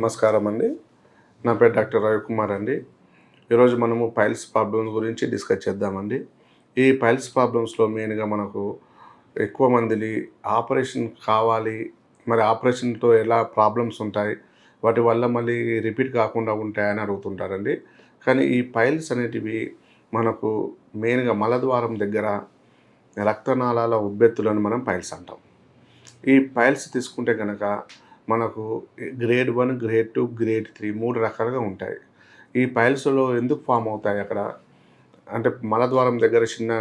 నమస్కారం అండి. నా పేరు డాక్టర్ రవికుమార్ అండి. ఈరోజు మనము పైల్స్ ప్రాబ్లమ్స్ గురించి డిస్కస్ చేద్దామండి. ఈ పైల్స్ ప్రాబ్లమ్స్లో మెయిన్గా మనకు ఎక్కువ మందిని ఆపరేషన్ కావాలి మరి ఆపరేషన్తో ఎలా ప్రాబ్లమ్స్ ఉంటాయి వాటి వల్ల మళ్ళీ రిపీట్ కాకుండా ఉంటాయని అడుగుతుంటారండి. కానీ ఈ పైల్స్ అనేటివి మనకు మెయిన్గా మలద్వారం దగ్గర రక్తనాళాల ఉబ్బెత్తులను మనం పైల్స్ అంటాం. ఈ పైల్స్ తీసుకుంటే కనుక మనకు grade one grade two grade three మూడు రకాలుగా ఉంటాయి. ఈ పైల్స్లో ఎందుకు ఫామ్ అవుతాయి అక్కడ? అంటే మలద్వారం దగ్గర చిన్న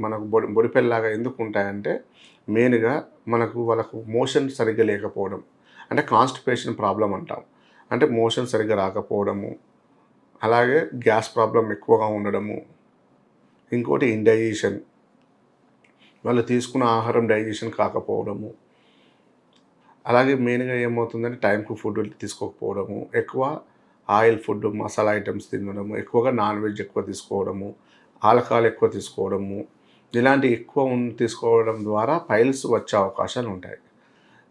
మనకు బొడి బొడిపెల్లాగా ఎందుకు ఉంటాయంటే మెయిన్గా మనకు వాళ్ళకు మోషన్ సరిగ్గా లేకపోవడం. అంటే కాన్స్టిపేషన్ ప్రాబ్లం అంటాం. అంటే మోషన్ సరిగ్గా రాకపోవడము. అలాగే గ్యాస్ ప్రాబ్లం ఎక్కువగా ఉండడము. ఇంకోటి ఇండైజేషన్. వాళ్ళు తీసుకున్న ఆహారం డైజెషన్ కాకపోవడము. అలాగే మెయిన్గా ఏమవుతుందంటే టైంకు ఫుడ్ తీసుకోకపోవడము ఎక్కువ ఆయిల్ ఫుడ్ మసాలా ఐటమ్స్ తినడము ఎక్కువగా నాన్ వెజ్ ఎక్కువ తీసుకోవడము ఆల్కహాల్ ఎక్కువ తీసుకోవడము ఇలాంటి ఎక్కువ తీసుకోవడం ద్వారా పైల్స్ వచ్చే అవకాశాలు ఉంటాయి.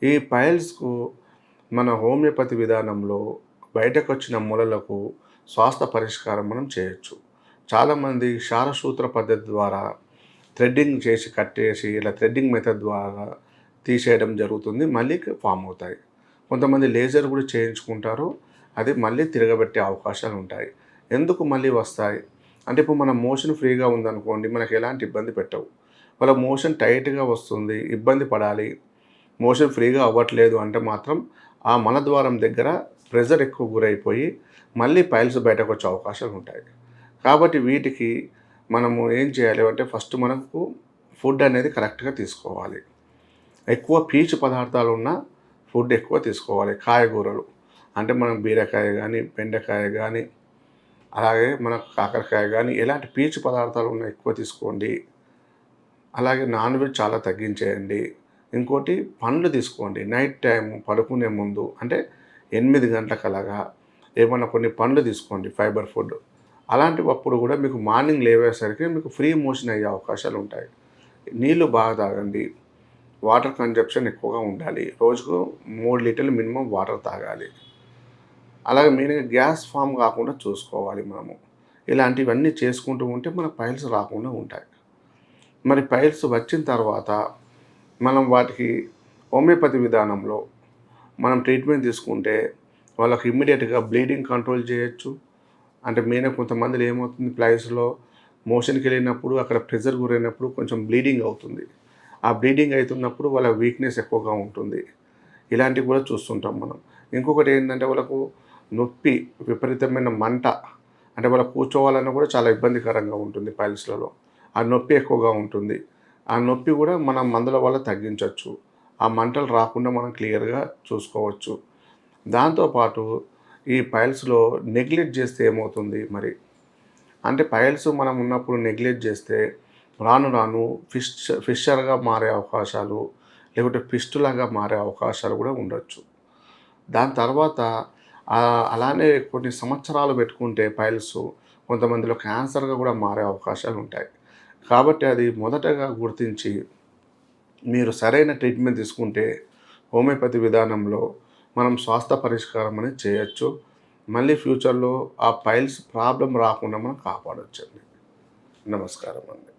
ఈ పైల్స్కు మన హోమియోపతి విధానంలో బయటకు వచ్చిన మూలలకు స్వాస్థ పరిష్కారం మనం చేయొచ్చు. చాలామంది క్షారసూత్ర పద్ధతి ద్వారా థ్రెడ్డింగ్ చేసి కట్టేసి ఇలా థ్రెడ్డింగ్ మెథడ్ ద్వారా తీసేయడం జరుగుతుంది మళ్ళీ ఫామ్ అవుతాయి. కొంతమంది లేజర్ కూడా చేయించుకుంటారు అది మళ్ళీ తిరగబెట్టే అవకాశాలు ఉంటాయి. ఎందుకు మళ్ళీ వస్తాయి? అంటే ఇప్పుడు మన మోషన్ ఫ్రీగా ఉందనుకోండి మనకు ఎలాంటి ఇబ్బంది పెట్టవు. వాళ్ళ మోషన్ టైట్గా వస్తుంది ఇబ్బంది పడాలి. మోషన్ ఫ్రీగా అవ్వట్లేదు అంటే మాత్రం ఆ మనద్వారం దగ్గర ప్రెజర్ ఎక్కువ గురైపోయి మళ్ళీ పైల్స్ బయటకు వచ్చే అవకాశాలు ఉంటాయి. కాబట్టి వీటికి మనము ఏం చేయాలి అంటే ఫస్ట్ మనకు ఫుడ్ అనేది కరెక్ట్గా తీసుకోవాలి. ఎక్కువ పీచు పదార్థాలు ఉన్న ఫుడ్ ఎక్కువ తీసుకోవాలి కాయగూరలు. అంటే మనం బీరకాయ కానీ బెండకాయ కానీ అలాగే మనకు కాకరకాయ కానీ ఎలాంటి పీచు పదార్థాలు ఉన్న ఎక్కువ తీసుకోండి. అలాగే నాన్ వెజ్ చాలా తగ్గించేయండి. ఇంకోటి పండ్లు తీసుకోండి. నైట్ టైం పడుకునే ముందు అంటే ఎనిమిది గంటలకలాగా ఏమైనా కొన్ని పండ్లు తీసుకోండి ఫైబర్ ఫుడ్. అలాంటివప్పుడు కూడా మీకు మార్నింగ్ లేవేసరికి మీకు ఫ్రీ మోషన్ అయ్యే అవకాశాలు ఉంటాయి. నీళ్ళు బాగా తాగండి. వాటర్ కన్జప్షన్ ఎక్కువగా ఉండాలి. రోజుకు మూడు లీటర్లు మినిమం వాటర్ తాగాలి. అలాగే మెయిన్గా గ్యాస్ ఫామ్ కాకుండా చూసుకోవాలి మనము. ఇలాంటివన్నీ చేసుకుంటూ ఉంటే మన పైల్స్ రాకుండా ఉంటాయి. మరి పైల్స్ వచ్చిన తర్వాత మనం వాటికి హోమియోపతి విధానంలో మనం ట్రీట్మెంట్ తీసుకుంటే వాళ్ళకి ఇమ్మీడియట్గా బ్లీడింగ్ కంట్రోల్ చేయొచ్చు. అంటే మెయిన్ కొంతమందిలో ఏమవుతుంది? ప్లైస్లో మోషన్కి వెళ్ళినప్పుడు అక్కడ ప్రెజర్ గురైనప్పుడు కొంచెం బ్లీడింగ్ అవుతుంది. ఆ బ్లీడింగ్ అవుతున్నప్పుడు వాళ్ళ వీక్నెస్ ఎక్కువగా ఉంటుంది. ఇలాంటివి కూడా చూస్తుంటాం మనం. ఇంకొకటి ఏంటంటే వాళ్ళకు నొప్పి విపరీతమైన మంట అంటే వాళ్ళ కూర్చోవాలన్నా కూడా చాలా ఇబ్బందికరంగా ఉంటుంది పైల్స్లలో. ఆ నొప్పి ఎక్కువగా ఉంటుంది. ఆ నొప్పి కూడా మనం మందుల వల్ల తగ్గించవచ్చు ఆ మంటలు రాకుండా మనం క్లియర్గా చూసుకోవచ్చు. దాంతోపాటు ఈ పైల్స్లో నెగ్లెక్ట్ చేస్తే ఏమవుతుంది మరి? అంటే పైల్స్ మనం ఉన్నప్పుడు నెగ్లెక్ట్ చేస్తే రాను రాను ఫిష్ ఫిషర్గా మారే అవకాశాలు లేకుంటే పిస్టులాగా మారే అవకాశాలు కూడా ఉండొచ్చు. దాని తర్వాత అలానే కొన్ని సంవత్సరాలు పెట్టుకుంటే పైల్స్ కొంతమందిలో క్యాన్సర్గా కూడా మారే అవకాశాలు ఉంటాయి. కాబట్టి అది మొదటగా గుర్తించి మీరు సరైన ట్రీట్మెంట్ తీసుకుంటే హోమియోపతి విధానంలో మనం స్వాస్థ్య పరిష్కారం అనేది చేయొచ్చు. మళ్ళీ ఫ్యూచర్లో ఆ పైల్స్ ప్రాబ్లం రాకుండా మనం కాపాడొచ్చండి. నమస్కారం అండి.